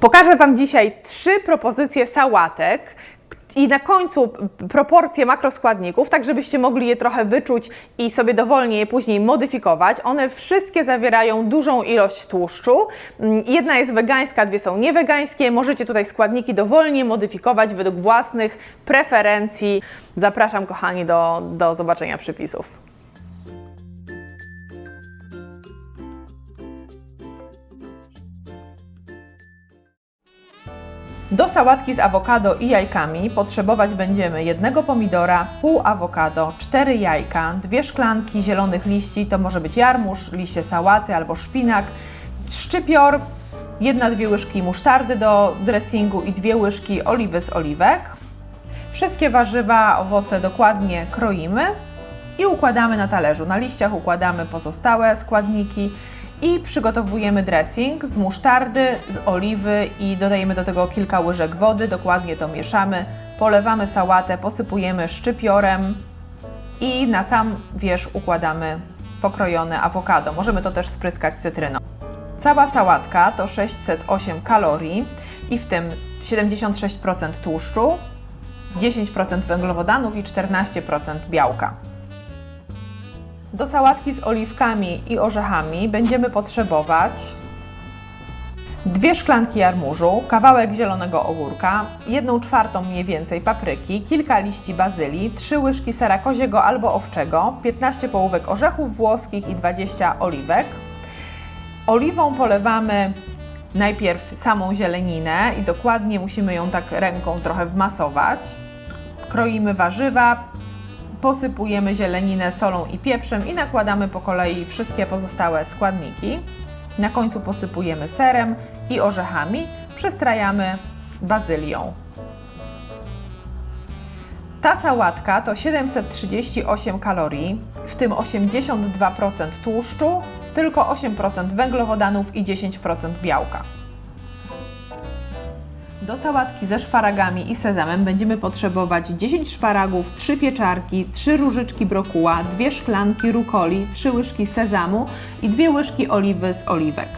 Pokażę Wam dzisiaj trzy propozycje sałatek i na końcu proporcje makroskładników, tak żebyście mogli je trochę wyczuć i sobie dowolnie je później modyfikować. One wszystkie zawierają dużą ilość tłuszczu. Mm, Jedna jest wegańska, dwie są niewegańskie. Możecie tutaj składniki dowolnie modyfikować według własnych preferencji. Zapraszam kochani do, do zobaczenia przepisów. Do sałatki z awokado i jajkami potrzebować będziemy jednego pomidora, pół awokado, cztery jajka, dwie szklanki zielonych liści, to może być jarmuż, liście sałaty albo szpinak, szczypior, jedna, dwie łyżki musztardy do dressingu i dwie łyżki oliwy z oliwek. Wszystkie warzywa, owoce dokładnie kroimy i układamy na talerzu. Na liściach układamy pozostałe składniki i przygotowujemy dressing z musztardy, z oliwy i dodajemy do tego kilka łyżek wody. Dokładnie to mieszamy. Polewamy sałatę, posypujemy szczypiorem i na sam wierzch układamy pokrojone awokado. Możemy to też spryskać cytryną. Cała sałatka to 608 kalorii i w tym 76% tłuszczu, 10% węglowodanów i 14% białka. Do sałatki z oliwkami i orzechami będziemy potrzebować dwie szklanki jarmużu, kawałek zielonego ogórka, jedną czwartą mniej więcej papryki, kilka liści bazylii, trzy łyżki sera koziego albo owczego, 15 połówek orzechów włoskich i 20 oliwek. Oliwą polewamy najpierw samą zieleninę i dokładnie musimy ją tak ręką trochę wmasować. Kroimy warzywa, posypujemy zieleninę solą i pieprzem i nakładamy po kolei wszystkie pozostałe składniki. Na końcu posypujemy serem i orzechami, przystrajamy bazylią. Ta sałatka to 738 kalorii, w tym 82% tłuszczu, tylko 8% węglowodanów i 10% białka. Do sałatki ze szparagami i sezamem będziemy potrzebować 10 szparagów, 3 pieczarki, 3 różyczki brokuła, 2 szklanki rukoli, 3 łyżki sezamu i 2 łyżki oliwy z oliwek.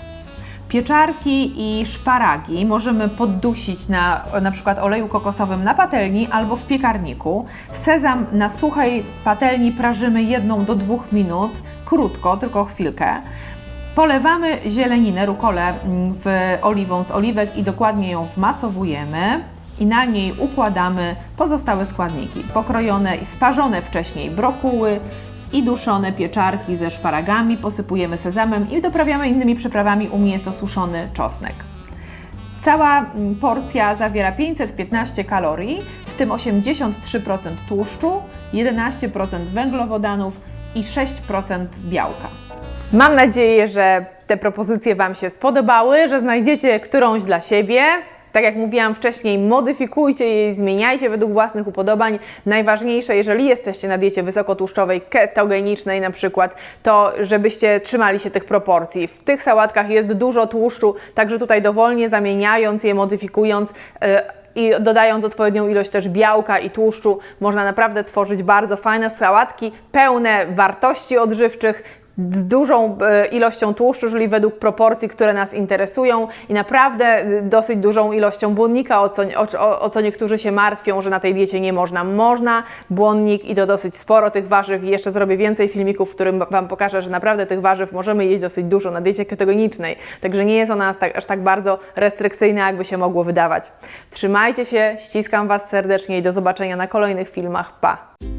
Pieczarki i szparagi możemy poddusić na na przykład oleju kokosowym na patelni albo w piekarniku. Sezam na suchej patelni prażymy 1 do 2 minut, krótko, tylko chwilkę. Polewamy zieleninę, rukolę mm, w oliwą z oliwek i dokładnie ją wmasowujemy i na niej układamy pozostałe składniki. Pokrojone i sparzone wcześniej brokuły i duszone pieczarki ze szparagami, posypujemy sezamem i doprawiamy innymi przyprawami, u mnie jest to suszony czosnek. Cała mm, porcja zawiera 515 kalorii, w tym 83% tłuszczu, 11% węglowodanów i 6% białka. Mam nadzieję, że te propozycje Wam się spodobały, że znajdziecie którąś dla siebie. Tak jak mówiłam wcześniej, modyfikujcie je i zmieniajcie według własnych upodobań. Najważniejsze, jeżeli jesteście na diecie wysokotłuszczowej, ketogenicznej na przykład, to żebyście trzymali się tych proporcji. W tych sałatkach jest dużo tłuszczu, także tutaj dowolnie zamieniając je, modyfikując, yy, i dodając odpowiednią ilość też białka i tłuszczu, można naprawdę tworzyć bardzo fajne sałatki, pełne wartości odżywczych, z dużą e, ilością tłuszczu, czyli według proporcji, które nas interesują i naprawdę e, dosyć dużą ilością błonnika, o co, o, o co niektórzy się martwią, że na tej diecie nie można. Można błonnik i to dosyć sporo tych warzyw i jeszcze zrobię więcej filmików, w którym Wam pokażę, że naprawdę tych warzyw możemy jeść dosyć dużo na diecie ketogenicznej, także nie jest ona tak, aż tak bardzo restrykcyjna, jakby się mogło wydawać. Trzymajcie się, ściskam Was serdecznie i do zobaczenia na kolejnych filmach. Pa!